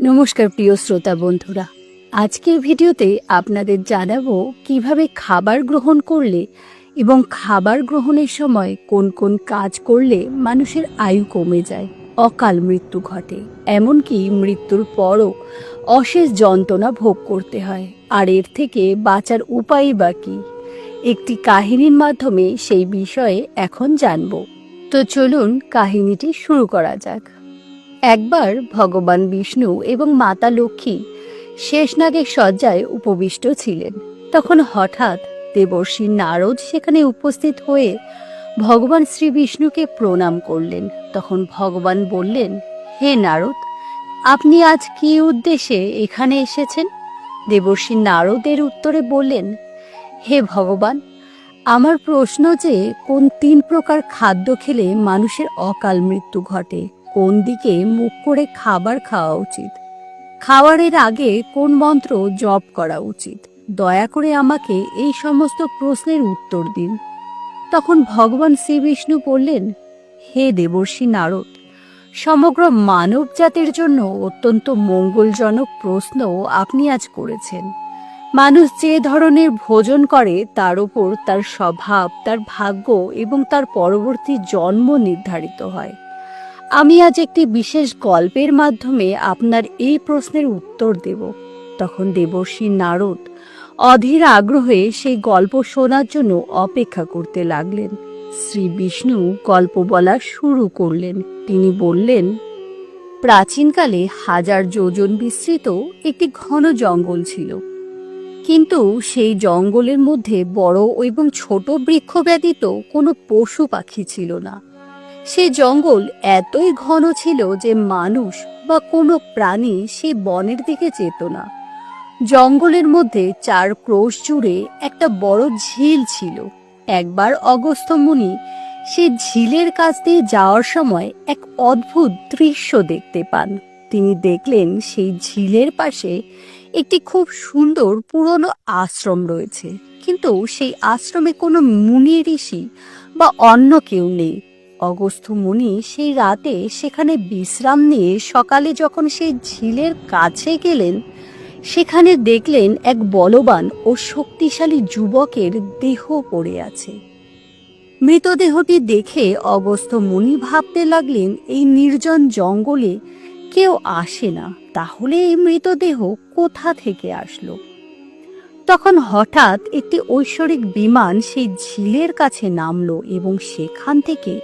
নমস্কার প্রিয় শ্রোতা বন্ধুরা। আজকের ভিডিওতে আপনাদের জানাব কীভাবে খাবার গ্রহণ করলে এবং খাবার গ্রহণের সময় কোন কোন কাজ করলে মানুষের আয়ু কমে যায়। অকাল মৃত্যু ঘটে, এমনকি মৃত্যুর পরও অশেষ যন্ত্রণা ভোগ করতে হয়। আর এর থেকে বাঁচার উপায় বা কী? একটি কাহিনীর মাধ্যমে সেই বিষয়ে এখন জানব। তো চলুন কাহিনীটি শুরু করা যাক। একবার ভগবান বিষ্ণু এবং মাতা লক্ষ্মী শেষনাগের শয্যায় উপবিষ্ট ছিলেন। তখন হঠাৎ দেবর্ষি নারদ সেখানে উপস্থিত হয়ে ভগবান শ্রী বিষ্ণুকে প্রণাম করলেন। তখন ভগবান বললেন, হে নারদ, আপনি আজ কী উদ্দেশ্যে এখানে এসেছেন? দেবর্ষি নারদের উত্তরে বললেন, হে ভগবান, আমার প্রশ্ন যে কোন তিন প্রকার খাদ্য খেলে মানুষের অকাল মৃত্যু ঘটে কোন দিকে মুখ করে খাবার খাওয়া উচিত? খাওয়ারের আগে কোন মন্ত্র জপ করা উচিত? দয়া করে আমাকে এই সমস্ত প্রশ্নের উত্তর দিন। তখন ভগবান শ্রীবিষ্ণু বললেন, হে দেবর্ষী নারদ, সমগ্র মানব জাতির জন্য অত্যন্ত মঙ্গলজনক প্রশ্ন আপনি আজ করেছেন। মানুষ যে ধরনের ভোজন করে, তার উপর তার স্বভাব, তার ভাগ্য এবং তার পরবর্তী জন্ম নির্ধারিত হয়। আমি আজ একটি বিশেষ গল্পের মাধ্যমে আপনার এই প্রশ্নের উত্তর দেব। তখন দেবর্ষি নারদ অধীর আগ্রহে সেই গল্প শোনার জন্য অপেক্ষা করতে লাগলেন। শ্রী বিষ্ণু গল্প বলা শুরু করলেন। তিনি বললেন, প্রাচীনকালে হাজার যোজন বিস্তৃত একটি ঘন জঙ্গল ছিল। কিন্তু সেই জঙ্গলের মধ্যে বড় এবং ছোট বৃক্ষ ব্যতীত কোনো পশু পাখি ছিল না। সে জঙ্গল এতই ঘন ছিল যে মানুষ বা কোনো প্রাণী সে বনের দিকে যেত না। জঙ্গলের মধ্যে চার ক্রোশ জুড়ে একটা বড় ঝিল ছিল। একবার অগস্ত্য মুনি সে ঝিলের কাছ দিয়ে যাওয়ার সময় এক অদ্ভুত দৃশ্য দেখতে পান। তিনি দেখলেন সেই ঝিলের পাশে একটি খুব সুন্দর পুরনো আশ্রম রয়েছে। কিন্তু সেই আশ্রমে কোনো মুনি ঋষি বা অন্য কেউ নেই। অগস্ত্য মুনি সেই রাতে সেখানে বিশ্রাম নিয়ে সকালে যখন সেই ঝিলের কাছে গেলেন, সেখানে দেখলেন এক বলবান ও শক্তিশালী যুবকের দেহ পড়ে আছে। মৃতদেহটি দেখে অগস্ত্য মুনি ভাবতে লাগলেন, এই নির্জন জঙ্গলে কেউ আসে না, তাহলে এই মৃতদেহ কোথা থেকে আসলো? তখন হঠাৎ একটি ঐশ্বরিক বিমান সেই ঝিলের কাছে নামলো এবং সেখান থেকে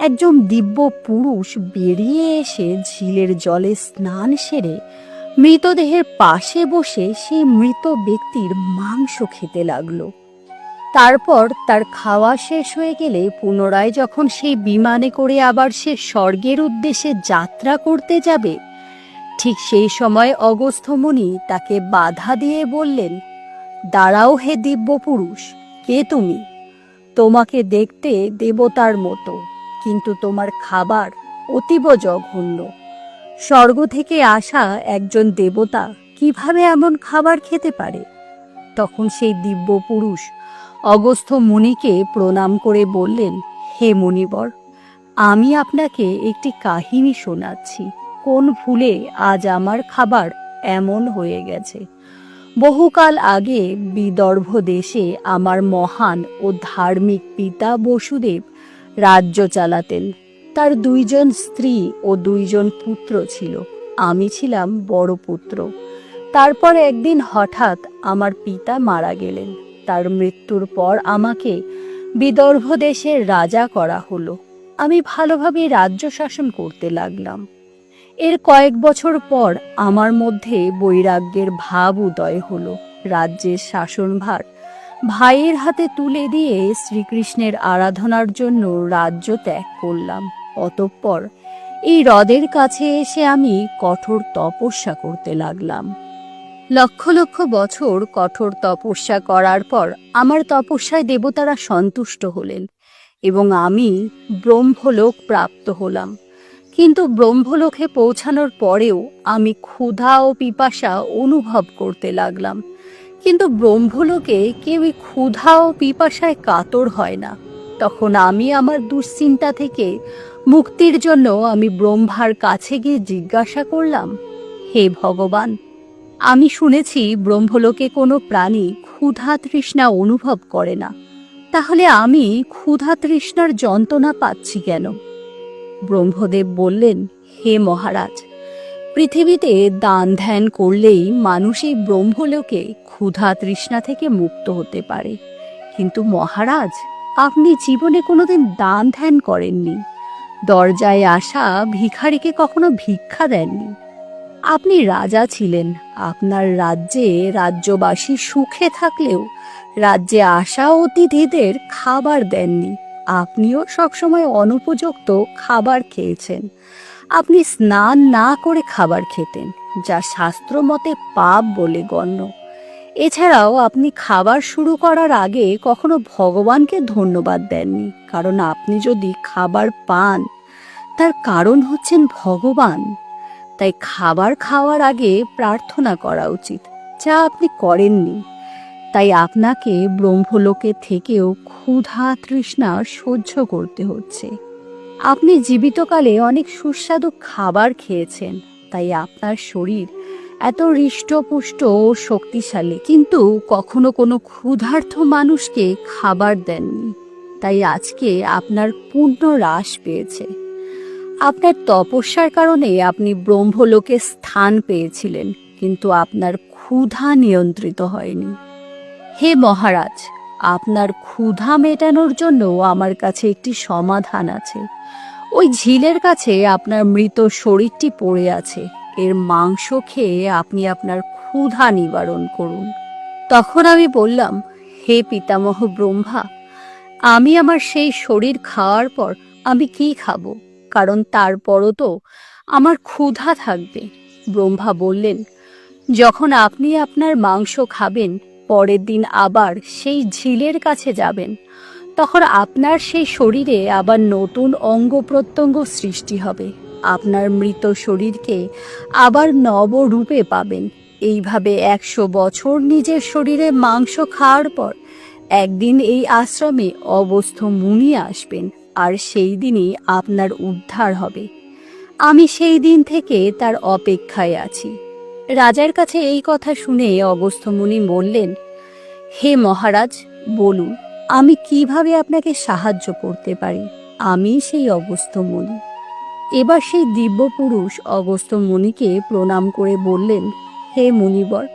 একজন দিব্য পুরুষ বেরিয়ে এসে ঝিলের জলে স্নান সেরে মৃতদেহের পাশে বসে সেই মৃত ব্যক্তির মাংস খেতে লাগল। তারপর তার খাওয়া শেষ হয়ে গেলে পুনরায় যখন সেই বিমানে করে আবার সে স্বর্গের উদ্দেশ্যে যাত্রা করতে যাবে, ঠিক সেই সময় অগস্থমণি তাকে বাধা দিয়ে বললেন, দাঁড়াও হে দিব্য পুরুষ, কে তুমি? তোমাকে দেখতে দেবতার মতো। কিন্তু তোমার খাবার অতীব জঘন্য। স্বর্গ থেকে আসা একজন দেবতা কীভাবে এমন খাবার খেতে পারে? তখন সেই দিব্য পুরুষ অগস্থ মুনিকে প্রণাম করে বললেন, হে মুনিবর, আমি আপনাকে একটি কাহিনী শোনাচ্ছি। কোন ভুলে আজ আমার খাবার এমন হয়ে গেছে। বহুকাল আগে বিদর্ভ দেশে আমার মহান ও ধার্মিক পিতা বসুদেব রাজ্য চালাতেন। তার দুইজন স্ত্রী ও দুইজন পুত্র ছিল। আমি ছিলাম বড় পুত্র। তারপর একদিন হঠাৎ আমার পিতা মারা গেলেন। তার মৃত্যুর পর আমাকে বিদর্ভ দেশের রাজা করা হলো। আমি ভালোভাবে রাজ্য শাসন করতে লাগলাম। এর কয়েক বছর পর আমার মধ্যে বৈরাগ্যের ভাব উদয় হলো। রাজ্যের শাসনভার ভাইয়ের হাতে তুলে দিয়ে শ্রীকৃষ্ণের আরাধনার জন্য রাজ্য ত্যাগ করলাম। অতঃপর এই হ্রদের কাছে এসে আমি কঠোর তপস্যা করতে লাগলাম। লক্ষ লক্ষ বছর কঠোর তপস্যা করার পর আমার তপস্যায় দেবতারা সন্তুষ্ট হলেন এবং আমি ব্রহ্মলোক প্রাপ্ত হলাম। কিন্তু ব্রহ্মলোকে পৌঁছানোর পরেও আমি ক্ষুধা ও পিপাসা অনুভব করতে লাগলাম। কিন্তু ব্রহ্মলোকে কেউই ক্ষুধা ও পিপাসায় কাতর হয় না। তখন আমি আমার দুশ্চিন্তা থেকে মুক্তির জন্য আমি ব্রহ্মার কাছে গিয়ে জিজ্ঞাসা করলাম, হে ভগবান, আমি শুনেছি ব্রহ্মলোকে কোনো প্রাণী ক্ষুধা তৃষ্ণা অনুভব করে না। তাহলে আমি ক্ষুধা তৃষ্ণার যন্ত্রণা পাচ্ছি কেন? ব্রহ্মদেব বললেন, হে মহারাজ পৃথিবীতে দান ধ্যান করলেই মানুষ এই ব্রহ্মলোকে ক্ষুধা তৃষ্ণা থেকে মুক্ত হতে পারে। কিন্তু মহারাজ, আপনি জীবনে কোনোদিন দান ধ্যান করেননি। দরজায় আসা ভিখারিকে কখনো ভিক্ষা দেননি। আপনি রাজা ছিলেন, আপনার রাজ্যে রাজ্যবাসী সুখে থাকলেও রাজ্যে আসা অতিথিদের খাবার দেননি। আপনিও সবসময় অনুপযুক্ত খাবার খেয়েছেন। আপনি স্নান না করে খাবার খেতেন, যা শাস্ত্র মতে পাপ বলে গণ্য। এছাড়াও আপনি খাবার শুরু করার আগে কখনো ভগবানকে ধন্যবাদ দেননি, কারণ আপনি যদি খাবার পান, তার কারণ হচ্ছেন ভগবান। তাই খাবার খাওয়ার আগে প্রার্থনা করা উচিত, যা আপনি করেননি। তাই আপনাকে ব্রহ্মলোকে থেকেও ক্ষুধা তৃষ্ণা সহ্য করতে হচ্ছে। আপনি জীবিতকালে অনেক সুস্বাদু খাবার খেয়েছেন, তাই আপনার শরীর এত হৃষ্টপুষ্ট ও শক্তিশালী। কিন্তু কখনো কোনো ক্ষুধার্থ মানুষকে খাবার দেননি, তাই আজকে আপনার পূর্ণ হ্রাস পেয়েছে। আপনার তপস্যার কারণে আপনি ব্রহ্মলোকে স্থান পেয়েছিলেন, কিন্তু আপনার ক্ষুধা নিয়ন্ত্রিত হয়নি। হে মহারাজ আপনার ক্ষুধা মেটানোর জন্য আমার কাছে একটি সমাধান আছে। ওই ঝিলের কাছে আপনার মৃত শরীরটি পড়ে আছে। এর মাংস খেয়ে আপনি আপনার ক্ষুধা নিবারণ করুন। তখন আমি বললাম, হে পিতামহ ব্রহ্মা, আমি আমার সেই শরীর খাওয়ার পর আমি কি খাব? কারণ তারপরও তো আমার ক্ষুধা থাকবে। ব্রহ্মা বললেন, যখন আপনি আপনার মাংস খাবেন পরের দিন আবার সেই ঝিলের কাছে যাবেন। তখন আপনার সেই শরীরে আবার নতুন অঙ্গ প্রত্যঙ্গ সৃষ্টি হবে। আপনার মৃত শরীরকে আবার নবরূপে পাবেন। এইভাবে একশো বছর নিজের শরীরে মাংস খাওয়ার পর একদিন এই আশ্রমে অবস্থ মুনি আসবেন, আর সেই দিনই আপনার উদ্ধার হবে। আমি সেই দিন থেকে তার অপেক্ষায় আছি। রাজার কাছে এই কথা শুনে অগস্ত্য মুনি বললেন, হে মহারাজ, বলুন, আমি কীভাবে আপনাকে সাহায্য করতে পারি? আমি সেই অগস্ত্য মুনি। এবার সেই দিব্য পুরুষ অগস্ত্য মুনিকে প্রণাম করে বললেন, হে মুনিবর,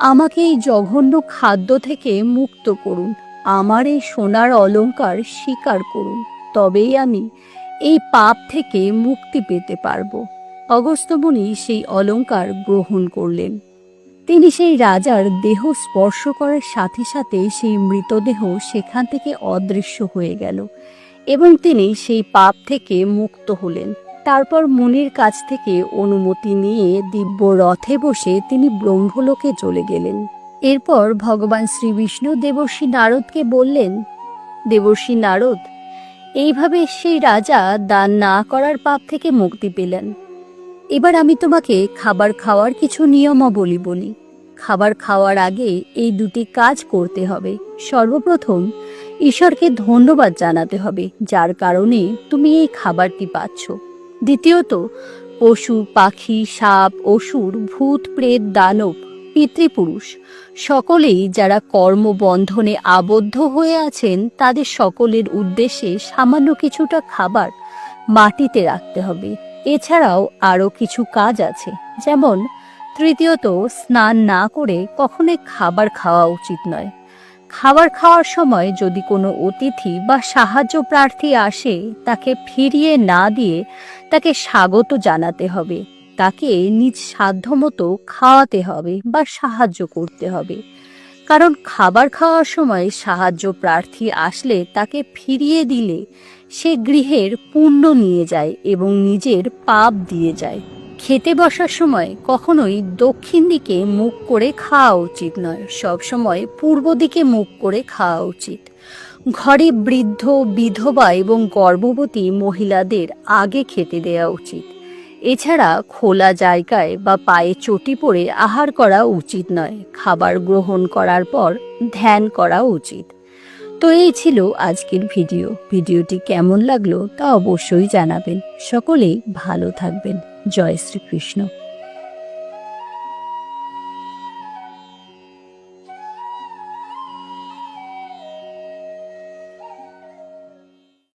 আমাকে এই জঘন্য খাদ্য থেকে মুক্ত করুন। আমার এই সোনার অলঙ্কার স্বীকার করুন। তবেই আমি এই পাপ থেকে মুক্তি পেতে পারব। অগস্ত্যমুনি সেই অলংকার গ্রহণ করলেন। তিনি সেই রাজার দেহ স্পর্শ করার সাথে সাথে সেই মৃতদেহ সেখান থেকে অদৃশ্য হয়ে গেল এবং তিনি সেই পাপ থেকে মুক্ত হলেন। তারপর মুনির কাছ থেকে অনুমতি নিয়ে দিব্য রথে বসে তিনি ব্রহ্মলোকে চলে গেলেন। এরপর ভগবান শ্রী বিষ্ণু দেবর্ষী নারদকে বললেন, দেবর্ষী নারদ, এইভাবে সেই রাজা দান না করার পাপ থেকে মুক্তি পেলেন। এবার আমি তোমাকে খাবার খাওয়ার কিছু নিয়মাবলী বলি। খাবার খাওয়ার আগে এই দুটি কাজ করতে হবে। সর্বপ্রথম, ঈশ্বরকে ধন্যবাদ জানাতে হবে, যার কারণে তুমি এই খাবারটি পাচ্ছ। দ্বিতীয়ত, পশু, পাখি, সাপ, অসুর, ভূত, প্রেত, দানব, পিতৃপুরুষ, সকলেই যারা কর্মবন্ধনে আবদ্ধ হয়ে আছেন, তাদের সকলের উদ্দেশ্যে সামান্য কিছুটা খাবার মাটিতে রাখতে হবে। এছাড়াও আরও কিছু কাজ আছে, যেমন তৃতীয়ত, স্নান না করে কখনোই খাবার খাওয়া উচিত নয়। খাবার খাওয়ার সময় যদি কোনো অতিথি বা সাহায্য প্রার্থী আসে, তাকে ফিরিয়ে না দিয়ে তাকে স্বাগত জানাতে হবে। তাকে নিজ সাধ্যমতো খাওয়াতে হবে বা সাহায্য করতে হবে। কারণ খাবার খাওয়ার সময় সাহায্য প্রার্থী আসলে তাকে ফিরিয়ে দিলে সে গৃহের পুণ্য নিয়ে যায় এবং নিজের পাপ দিয়ে যায়। খেতে বসার সময় কখনোই দক্ষিণ দিকে মুখ করে খাওয়া উচিত নয়, সব সময় পূর্ব দিকে মুখ করে খাওয়া উচিত। ঘরে বৃদ্ধ, বিধবা এবং গর্ভবতী মহিলাদের আগে খেতে দেওয়া উচিত। এছাড়া খোলা জায়গায় বা পায়ে চটি পড়ে আহার করা উচিত নয়। খাবার গ্রহণ করার পর ধ্যান করা উচিত। তো এই ছিল আজকের ভিডিও। ভিডিওটি কেমন লাগল তা অবশ্যই জানাবেন। সকলেই ভালো থাকবেন। জয় শ্রীকৃষ্ণ।